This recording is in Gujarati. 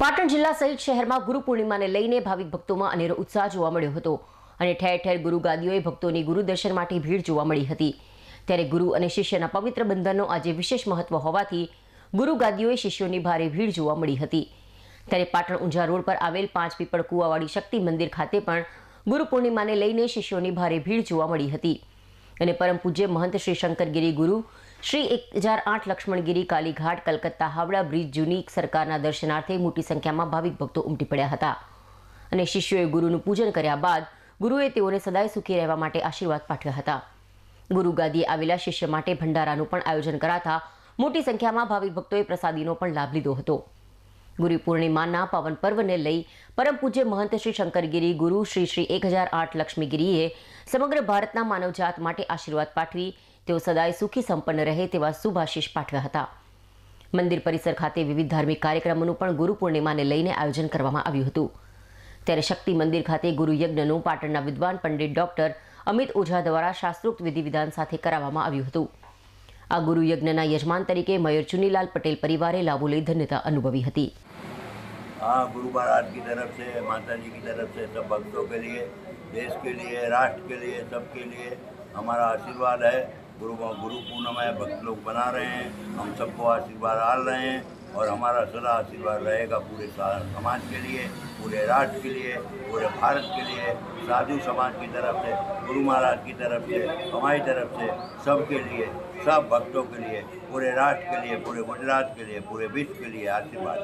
પાટણ જિલ્લા સહિત શહેરમાં ગુરુ પૂર્ણિમાને લઈને ભાવિક ભક્તોમાં અનેરો ઉત્સાહ જોવા મળ્યો હતો અને ઠેર ઠેર ગુરુ ગાદીઓએ ભક્તોની ગુરુ દર્શન માટે ભીડ જોવા મળી હતી. ત્યારે ગુરુ અને શિષ્યના પવિત્ર બંધનનો આજે વિશેષ મહત્વ હોવાથી ગુરુ ગાદીઓએ શિષ્યોની ભારે ભીડ જોવા મળી હતી. ત્યારે પાટણ ઊંઝા રોડ પર આવેલ પાંચ પીપળ કુવાવાડી શક્તિ મંદિર ખાતે પણ ગુરુ પૂર્ણિમાને લઈને શિષ્યોની ભારે ભીડ જોવા મળી હતી. અને પરમ પૂજ્ય મહંત શ્રી શંકરગીરી ગુરુ, શ્રી એક હજાર આઠ લક્ષ્મણગીરી કાલીઘાટ, કલકત્તા હાવડા બ્રિજ જૂની સરકારના દર્શનાર્થે મોટી સંખ્યામાં ભાવિક ભક્તો ઉમટી પડ્યા હતા. અને શિષ્યોએ ગુરુનું પૂજન કર્યા બાદ ગુરુએ તેઓને સદાય સુખી રહેવા માટે આશીર્વાદ પાઠવ્યા હતા. ગુરુ ગાદીએ આવેલા શિષ્ય માટે ભંડારાનું પણ આયોજન કરાતા મોટી સંખ્યામાં ભાવિક ભક્તોએ પ્રસાદીનો પણ લાભ લીધો હતો. ગુરુ પૂર્ણિમાના પાવન પર્વને લઈ પરમ પૂજ્ય મહંત શ્રી શંકરગીરી, ગુરુ શ્રી શ્રી એક હજાર આઠ લક્ષ્મીગીરીએ સમગ્ર ભારતના માનવજાત માટે આશીર્વાદ પાઠવી, તેઓ સદાય સુખી સંપન્ન રહે તેવા શુભાશીષ પાઠવ્યા હતા. મંદિર પરિસર ખાતે વિવિધ ધાર્મિક કાર્યક્રમોનું પણ ગુરુ પૂર્ણિમાને લઈને આયોજન કરવામાં આવ્યું હતું. ત્યારે શક્તિ મંદિર ખાતે ગુરુયજ્ઞનું પાટણના વિદ્વાન પંડિત ડોક્ટર અમિત ઓઝા દ્વારા શાસ્ત્રોક્ત વિધિ વિધાન સાથે કરાવવામાં આવ્યું હતું. આ ગુરુયજ્ઞના યજમાન તરીકે મયુર ચુનીલાલ પટેલ પરિવારે લાભો લઈ ધન્યતા અનુભવી હતી. हाँ गुरु महाराज की तरफ़ से माता जी की तरफ़ से सब भक्तों के लिए, देश के लिए, राष्ट्र के लिए, सबके लिए हमारा आशीर्वाद है। गुरु गुरु पूर्णिमा है, भक्त लोग बना रहे हैं, हम सबको आशीर्वाद डाल रहे हैं। और हमारा सदा आशीर्वाद रहेगा पूरे समाज के लिए, पूरे राष्ट्र के लिए, पूरे भारत के लिए, साधु समाज की तरफ़ से, गुरु महाराज की तरफ़ से, हमारी तरफ़ से, सबके लिए, सब भक्तों के लिए, पूरे राष्ट्र के लिए, पूरे गुजरात के लिए, पूरे विश्व के लिए आशीर्वाद।